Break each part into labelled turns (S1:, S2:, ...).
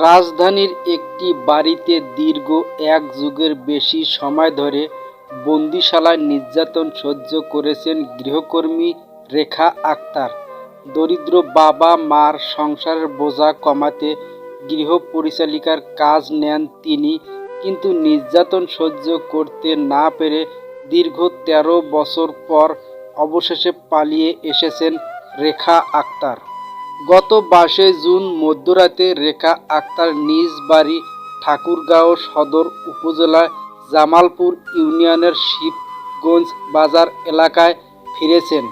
S1: রাজধানীর একটি বাড়িতে দীর্ঘ এক যুগের বেশি সময় ধরে বন্দিশালায় নির্যাতন সহ্য করেছেন গৃহকর্মী রেখা আক্তার। দরিদ্র বাবা মার সংসারের বোঝা কমাতে গৃহ পরিচালিকার কাজ নেন তিনি, কিন্তু নির্যাতন সহ্য করতে না পেরে দীর্ঘ তেরো বছর পর অবশেষে পালিয়ে এসেছেন রেখা আক্তার। গত বাইশে জুন মধ্যরাতে রেখা আক্তার নিজ বাড়ি ঠাকুরগাঁও সদর উপজেলার জামালপুর ইউনিয়নের শিবগঞ্জ বাজার এলাকায় ফিরেছেন।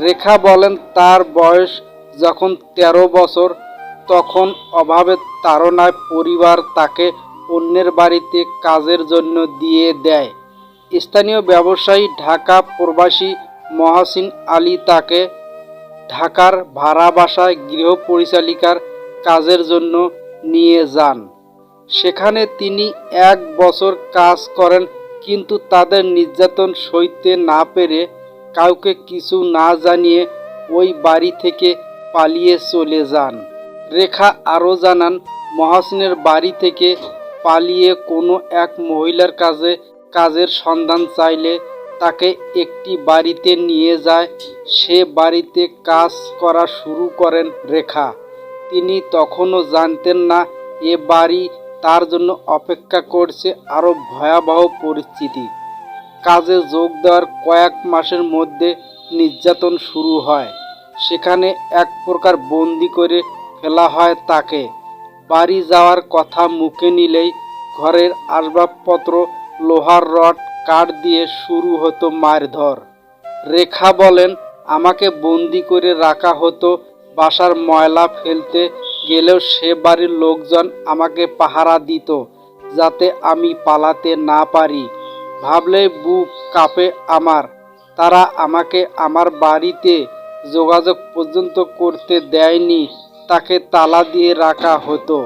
S1: রেখা বলেন, তার বয়স যখন তেরো বছর, তখন অভাবের তাড়নায় পরিবার তাকে অন্যের বাড়িতে কাজের জন্য দিয়ে দেয়। স্থানীয় ব্যবসায়ী ঢাকা প্রবাসী মহাসিন আলী তাকে ঢাকার ভাড়া বাসায় গৃহ পরিচালিকার কাজের জন্য নিয়ে যান। সেখানে তিনি এক বছর কাজ করেন, কিন্তু তাদের নির্যাতন সইতে না পেরে কাউকে কিছু না জানিয়ে ওই বাড়ি থেকে পালিয়ে চলে যান। রেখা আরও জানান, মহাসিনের বাড়ি থেকে পালিয়ে কোনো এক মহিলার কাছে কাজের সন্ধান চাইলে তাকে একটি বাড়িতে নিয়ে যায়। সে বাড়িতে কাজ করা শুরু করেন রেখা। তিনি তখনও জানতেন না, এ বাড়ি তার জন্য অপেক্ষা করছে আরও ভয়াবহ পরিস্থিতি। কাজে যোগ দেওয়ার কয়েক মাসের মধ্যে নির্যাতন শুরু হয়। সেখানে এক প্রকার বন্দি করে ফেলা হয় তাকে। বাড়ি যাওয়ার কথা মুখে নিলেই ঘরের আসবাবপত্র, লোহার রড কাঠ দিয়ে শুরু হতো মারধর রেখা বলেন, আমাকে বন্দি করে রাখা হতো, বাসার ময়লা ফেলতে গেলেও সে বাড়ির লোকজন আমাকে পাহারা দিত, যাতে আমি পালাতে না পারি। ভাবলে বুক কাঁপে আমার। তারা আমাকে আমার বাড়িতে যোগাযোগ পর্যন্ত করতে দেয়নি, তাকে তালা দিয়ে রাখা হতো।